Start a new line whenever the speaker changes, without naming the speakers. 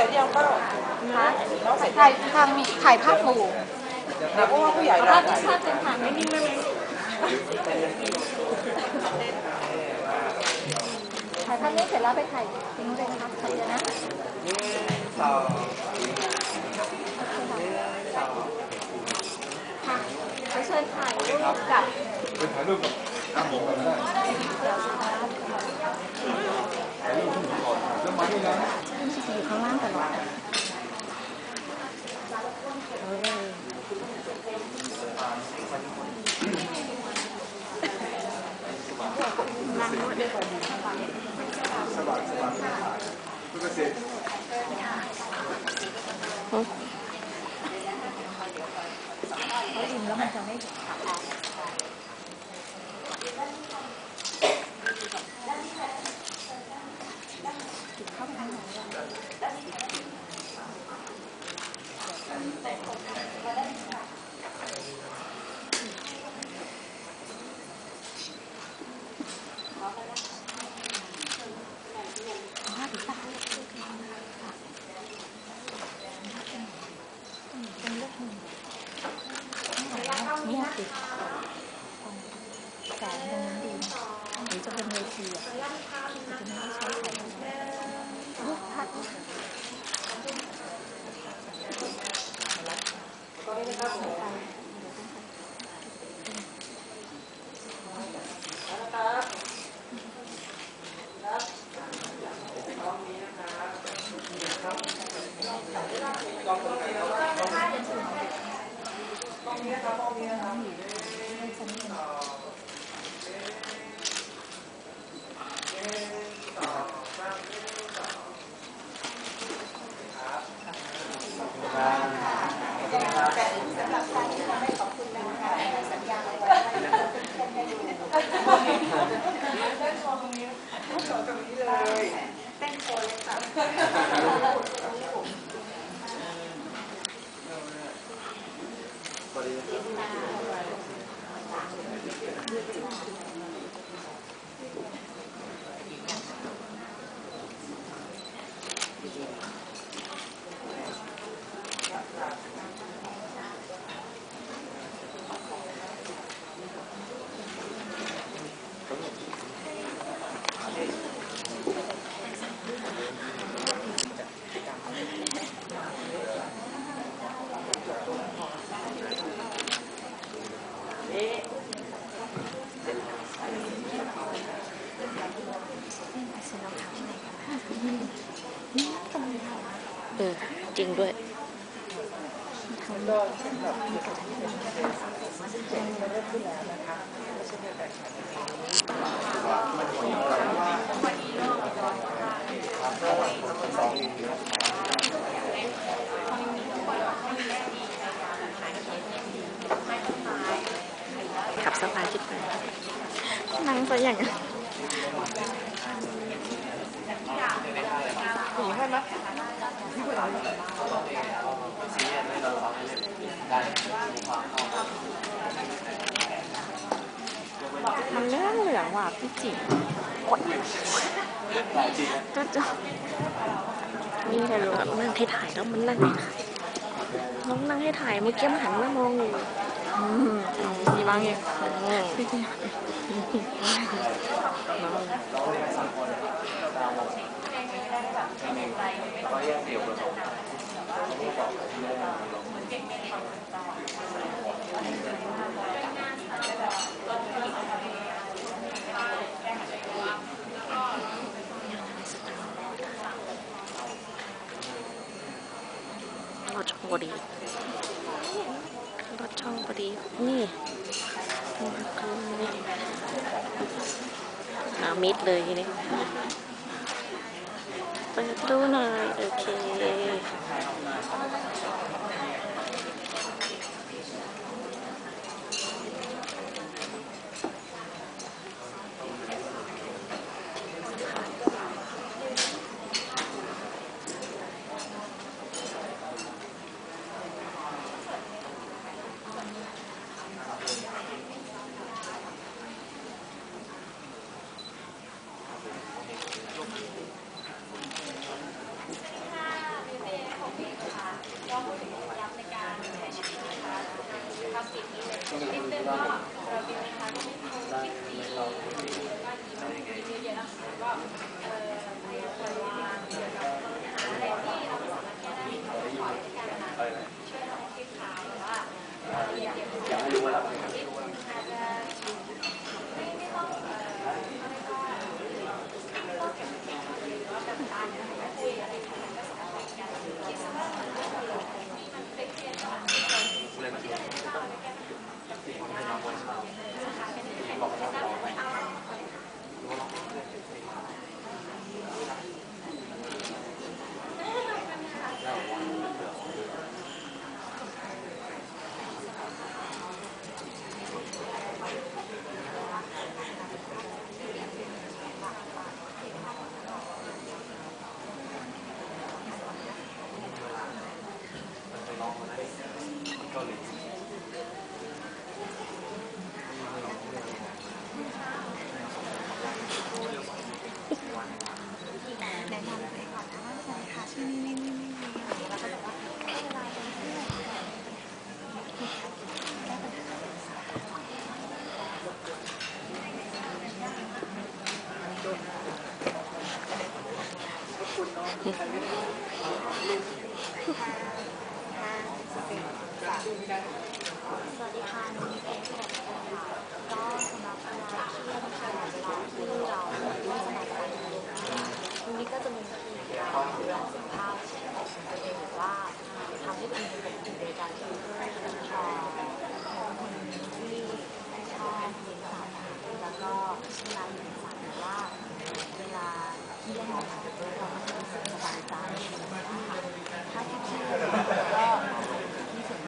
ร็จยังเปล่าคะน้องเสร็จถ่ายทางมีถ่ายภาพหม
ู่เดี๋ยวเพรา
ะว่าผู้ใหญ่ภาเราพภาพเป็นถ่ายไม่นิ่งไม่ไม่ถ่ายภาพนี้เสร็จแล้วไปถ่ายทิ้งเลยนะคะถ่ายเยอะนะ
สอง
ค่ะขอเชิญถ่ายรูปกับไ
ปถ่ายรูปกับอาหมงก่อนก็ได้ถ่ายรูปที่หมูก่อนแล้วมาที่ ร้นอยู่
ข้างล่างตลอดนั่งนวดด้วยก่อนดีสบาย
สบายคุณเกษตร
เขาอิ่มแล้วมันจะไม่ขาด
哈哈哈。
เอ
อจริงด้วยขับสะพานขึ้นไปนั่งซะ อย่างนั้นหนี
ให้ไหม
มันเรื่องเหลืองว่ะพี่จิ๋มก็จะมีแต่รู้แบบนั่งให้ถ่ายแล้วมันนั่งให้ถ่ายน้องนั่งให้ถ่ายเมื่อกี้มันหันมามองอยู่อืมมีบ้างยังพี่จิ๋ม รถช่องพอดีรถช่องพอดี นี่อา มิดเลยทีนี้เปิดดูหน่อย โอเค
เราเป็นคนที่คิดดีมีเยอะมากดีมากดีเยอะแยะนะว่าเออ
Thank you.